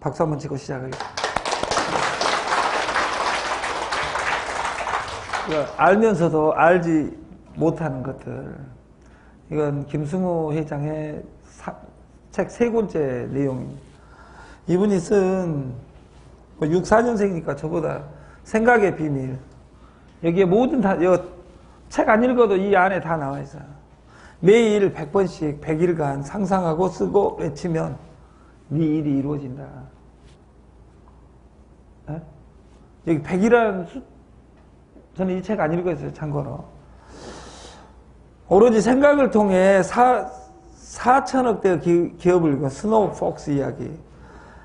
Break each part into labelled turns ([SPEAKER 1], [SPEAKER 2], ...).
[SPEAKER 1] 박수 한번 치고 시작하겠습니다. 알면서도 알지 못하는 것들. 이건 김승호 회장의 책 세 번째 내용입니다. 이분이 쓴 6, 4년생이니까 저보다 생각의 비밀. 여기에 모든 다, 책 안 읽어도 이 안에 다 나와 있어요. 매일 100번씩 100일간 상상하고 쓰고 외치면 네 일이 이루어진다. 에? 여기 100이라는 수, 저는 이 책 안 읽었어요, 참고로. 오로지 생각을 통해 사, 4천억 대 기업을 읽은 스노우 폭스 이야기.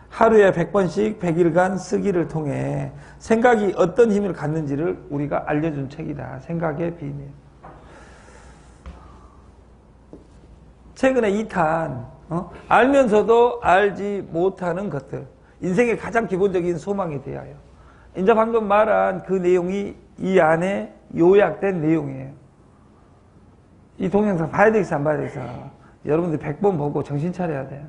[SPEAKER 1] 하루에 100번씩 100일간 쓰기를 통해 생각이 어떤 힘을 갖는지를 우리가 알려준 책이다. 생각의 비밀. 최근에 2탄, 어? 알면서도 알지 못하는 것들. 인생의 가장 기본적인 소망에 대하여. 이제 방금 말한 그 내용이 이 안에 요약된 내용이에요. 이 동영상 봐야 되겠어, 안 봐야 되겠어? 여러분들 100번 보고 정신 차려야 돼요.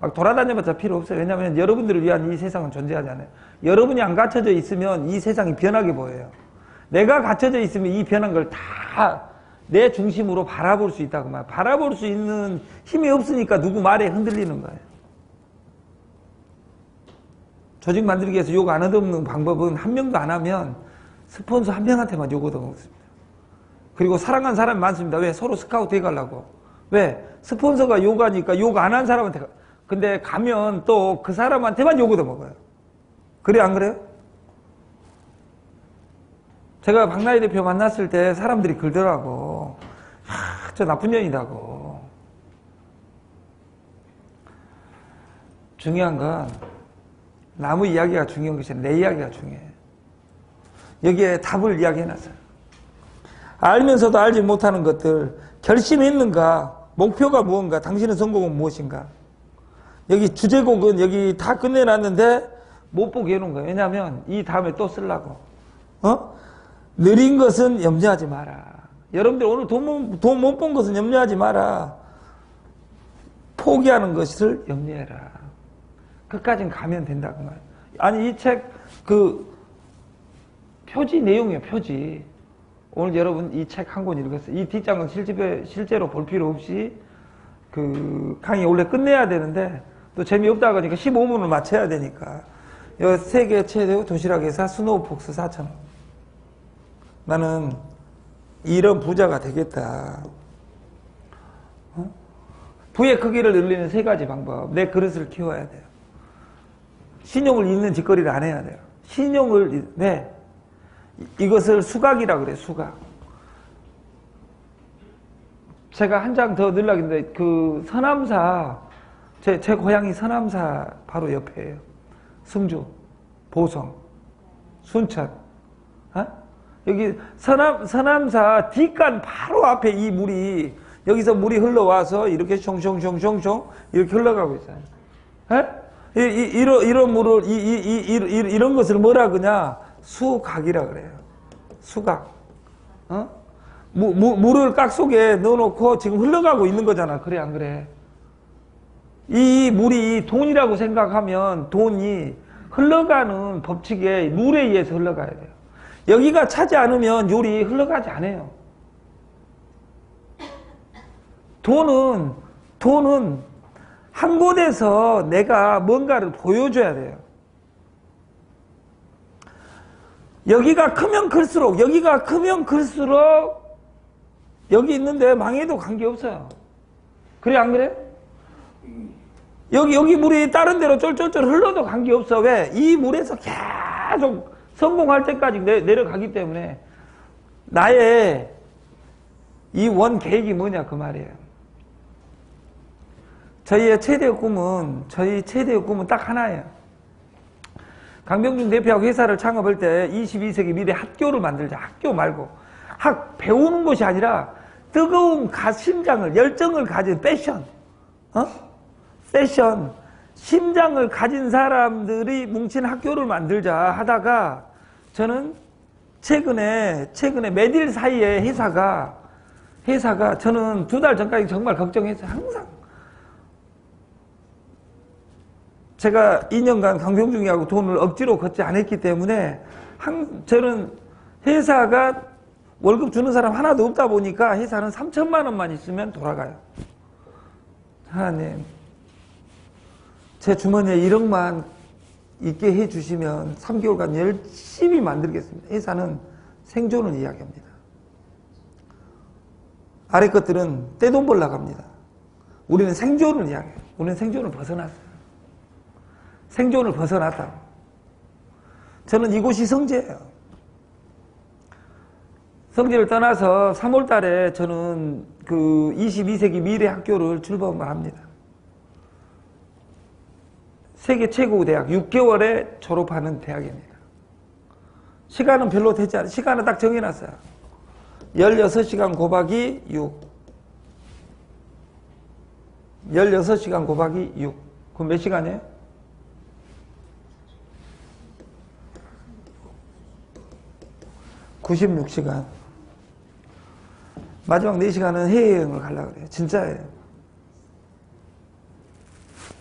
[SPEAKER 1] 막 돌아다녀봤자 필요 없어요. 왜냐하면 여러분들을 위한 이 세상은 존재하지 않아요. 여러분이 안 갖춰져 있으면 이 세상이 변하게 보여요. 내가 갖춰져 있으면 이 변한 걸 다 내 중심으로 바라볼 수 있다고 말. 바라볼 수 있는 힘이 없으니까 누구 말에 흔들리는 거예요. 조직 만들기 위해서 욕 안 얻어먹는 방법은 한 명도 안 하면 스폰서 한 명한테만 욕 얻어먹습니다. 그리고 사랑하는 사람이 많습니다. 왜? 서로 스카우트 해가려고. 왜? 스폰서가 욕하니까 욕 안 한 사람한테 가. 근데 가면 또 그 사람한테만 욕 얻어먹어요. 그래, 안 그래요? 제가 박나희 대표 만났을 때 사람들이 그러더라고. 하, 저 나쁜 년이라고. 중요한 건 나무 이야기가 중요한 것이 내 이야기가 중요해. 여기에 답을 이야기해놨어요. 알면서도 알지 못하는 것들, 결심했는가, 목표가 무언가, 당신의 성공은 무엇인가. 여기 주제곡은 여기 다 끝내놨는데 못 보게 해놓은 거예요. 왜냐하면 이 다음에 또 쓰려고. 어? 느린 것은 염려하지 마라. 여러분들 오늘 돈 못 본 것은 염려하지 마라. 포기하는 것을 염려해라. 끝까지 가면 된다고 그 말. 아니 이 책 그 표지 내용이에요. 표지. 오늘 여러분 이 책 한 권 읽었어요. 이 뒷장은 실집에 실제로 볼 필요 없이 그 강의 원래 끝내야 되는데 또 재미없다 그러니까 15분을 맞춰야 되니까. 여 세계 최대 도시락 회사 스노우폭스 4천원. 나는 이런 부자가 되겠다. 어? 부의 크기를 늘리는 세 가지 방법. 내 그릇을 키워야 돼요. 신용을 잃는 짓거리를 안 해야 돼요. 신용을, 네. 이것을 수각이라 그래요, 수각. 제가 한 장 더 늘락인데, 그 서남사, 제, 제 고향이 서남사 바로 옆에예요. 승주, 보성, 순천, 어? 여기 서남, 서남사 뒷간 바로 앞에 이 물이, 여기서 물이 흘러와서 이렇게 숑숑숑숑숑 이렇게 흘러가고 있어요. 에? 이, 이, 이런, 이런 물을, 이, 이, 이, 이런 것을 뭐라 그냐? 수각이라 그래요. 수각. 어? 무, 무, 물을 깍 속에 넣어놓고 지금 흘러가고 있는 거잖아. 그래, 안 그래? 이 물이 돈이라고 생각하면 돈이 흘러가는 법칙에 물에 의해서 흘러가야 돼요. 여기가 차지 않으면 요리 흘러가지 않아요. 돈은, 돈은 한 곳에서 내가 뭔가를 보여줘야 돼요. 여기가 크면 클수록, 여기가 크면 클수록 여기 있는데 망해도 관계없어요. 그래, 안 그래? 여기, 여기 물이 다른 데로 쫄쫄쫄 흘러도 관계없어. 왜? 이 물에서 계속 성공할 때까지 내, 내려가기 때문에 나의 이 원 계획이 뭐냐, 그 말이에요. 저희의 최대의 꿈은, 저희 최대의 꿈은 딱 하나예요. 강병준 대표하고 회사를 창업할 때 22세기 미래 학교를 만들자. 학교 말고. 학, 배우는 것이 아니라 뜨거운 가, 심장을, 열정을 가진 패션. 어? 패션, 심장을 가진 사람들이 뭉친 학교를 만들자 하다가 저는 최근에 최근에 매일 사이에 회사가 회사가 저는 두 달 전까지 정말 걱정했어요. 항상 제가 2년간 강병중이하고 돈을 억지로 걷지 않았기 때문에 한, 저는 회사가 월급 주는 사람 하나도 없다 보니까 회사는 3천만 원만 있으면 돌아가요. 하나님, 제 주머니에 1억만 있게 해주시면 3개월간 열심히 만들겠습니다. 회사는 생존을 이야기합니다. 아래 것들은 떼돈 벌러 갑니다. 우리는 생존을 이야기해요. 우리는 생존을 벗어났어요. 생존을 벗어났다고. 저는 이곳이 성지예요. 성지를 떠나서 3월 달에 저는 그 22세기 미래 학교를 출범을 합니다. 세계 최고 대학 6개월에 졸업하는 대학입니다. 시간은 별로 되지 않아요. 시간은 딱 정해놨어요. 16시간 곱하기 6. 16시간 곱하기 6. 그럼 몇 시간이에요? (96시간) 마지막 4시간은 해외여행을 가려고 그래요 진짜예요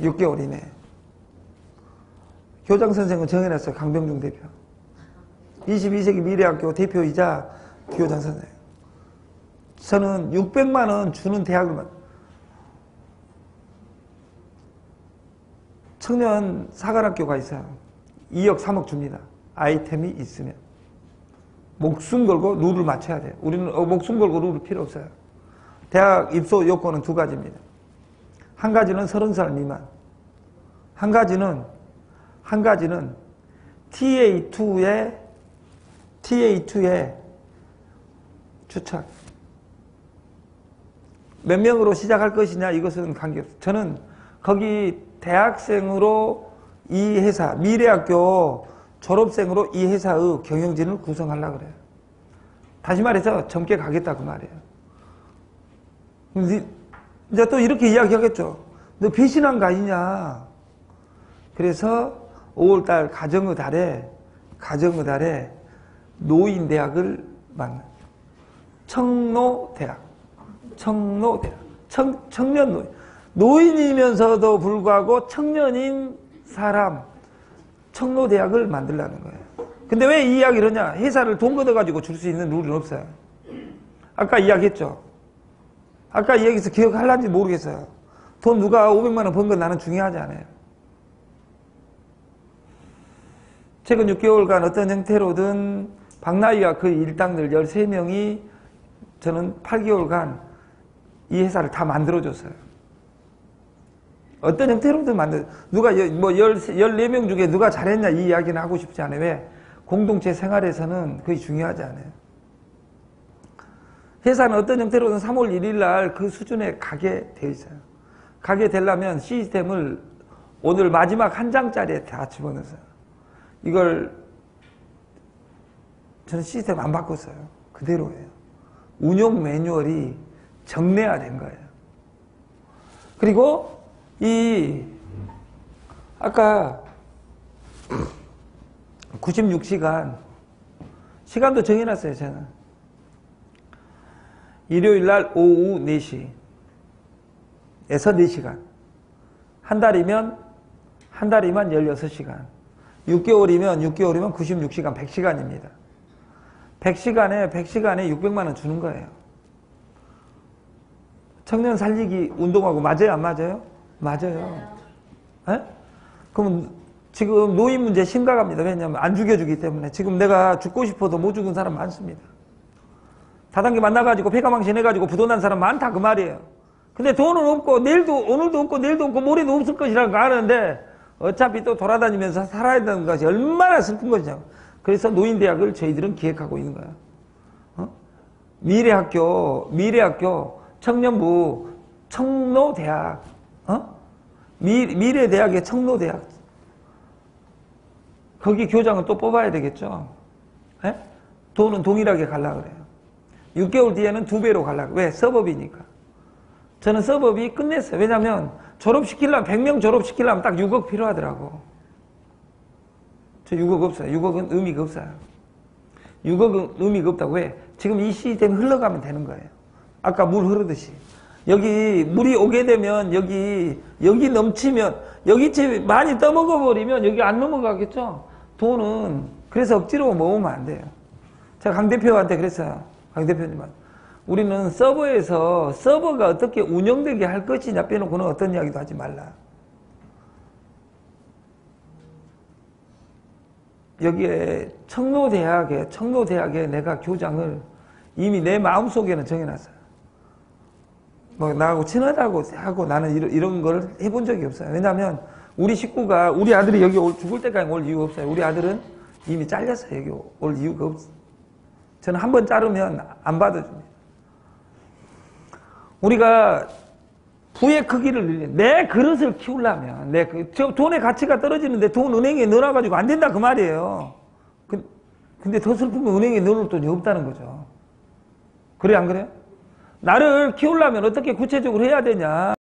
[SPEAKER 1] 6개월 이내 교장 선생은 정해놨어요 강병중 대표 22세기 미래학교 대표이자 교장 선생 저는 600만 원 주는 대학을 청년 사관학교가 있어요. 2억 3억 줍니다. 아이템이 있으면. 목숨 걸고 룰을 맞춰야 돼요. 우리는 어, 목숨 걸고 룰 필요 없어요. 대학 입소 요건은 두 가지입니다. 한 가지는 30살 미만. 한 가지는 한 가지는 TA2의 TA2의 추천. 몇 명으로 시작할 것이냐 이것은 관계없어요. 저는 거기 대학생으로 이 회사 미래학교 졸업생으로 이 회사의 경영진을 구성하려고 그래요. 다시 말해서 젊게 가겠다 그 말이에요. 이제 또 이렇게 이야기하겠죠. 너 배신한 거 아니냐. 그래서 5월달 가정의 달에 가정의 달에 노인 대학을 만나. 청노 대학. 청노 대학. 청, 청년 노인. 노인이면서도 불구하고 청년인 사람, 청노 대학을 만들라는 거예요. 근데 왜 이 이야기를 하냐? 회사를 돈 걷어가지고 줄 수 있는 룰은 없어요. 아까 이야기했죠? 아까 이야기해서 기억할란지 모르겠어요. 돈 누가 500만 원 번 건 나는 중요하지 않아요. 최근 6개월간 어떤 형태로든 박나희와 그 일당들 13명이 저는 8개월간 이 회사를 다 만들어줬어요. 어떤 형태로든 만들, 누가 뭐 14명 중에 누가 잘했냐 이 이야기는 하고 싶지 않아요. 왜? 공동체 생활에서는 그게 중요하지 않아요. 회사는 어떤 형태로든 3월 1일 날 그 수준에 가게 되어 있어요. 가게 되려면 시스템을 오늘 마지막 한 장짜리에 다 집어넣어서 이걸 저는 시스템 안 바꿨어요. 그대로예요. 운용 매뉴얼이 정례화된 거예요. 그리고 이 아까 96시간 시간도 정해놨어요 저는 일요일 날 오후 4시에서 4시간 한 달이면 한 달이면 16시간 6개월이면 6개월이면 96시간 100시간입니다 100시간에 100시간에 600만 원 주는 거예요 청년 살리기 운동하고 맞아요 안 맞아요? 맞아요. 에? 그럼 지금 노인 문제 심각합니다. 왜냐하면 안 죽여주기 때문에 지금 내가 죽고 싶어도 못 죽은 사람 많습니다. 다단계 만나가지고 폐가망신 해가지고 부도난 사람 많다 그 말이에요. 근데 돈은 없고 내일도 오늘도 없고 내일도 없고 모레도 없을 것이라는 거 아는데 어차피 또 돌아다니면서 살아야 되는 것이 얼마나 슬픈 것이냐고. 그래서 노인대학을 저희들은 기획하고 있는 거예요. 어? 미래학교, 미래학교, 청년부, 청노대학, 어? 미, 미래대학의 청로대학. 거기 교장은 또 뽑아야 되겠죠. 에? 예? 돈은 동일하게 갈라 그래요. 6개월 뒤에는 두 배로 갈라. 왜? 서법이니까. 저는 서법이 끝냈어요. 왜냐면 졸업시키려면 100명 졸업시키려면 딱 6억 필요하더라고. 저 6억 없어요. 6억은 의미가 없어요. 6억은 의미가 없다고 왜? 지금 이 시스템이 흘러가면 되는 거예요. 아까 물 흐르듯이. 여기 물이 오게 되면 여기 여기 넘치면 여기 채 많이 떠먹어 버리면 여기 안 넘어가겠죠. 돈은 그래서 억지로 모으면 안 돼요. 제가 강 대표한테 그랬어요. 강 대표님한테. 우리는 서버에서 서버가 어떻게 운영되게 할 것이냐 빼놓고는 어떤 이야기도 하지 말라. 여기에 청로대학에 청로대학에 내가 교장을 이미 내 마음속에는 정해놨어요. 뭐 나하고 친하다고 하고 나는 이런, 이런 걸 해본 적이 없어요. 왜냐하면 우리 식구가 우리 아들이 여기 올, 죽을 때까지 올 이유가 없어요. 우리 아들은 이미 잘려서 여기 올 이유가 없어요. 저는 한 번 자르면 안 받아줍니다. 우리가 부의 크기를 늘려 내 그릇을 키우려면 내 그, 저 돈의 가치가 떨어지는데 돈 은행에 넣어놔가지고 안 된다 그 말이에요. 그, 근데 더건 은행에 넣을 돈이 없다는 거죠. 그래 안 그래요? 나를 키우려면 어떻게 구체적으로 해야 되냐?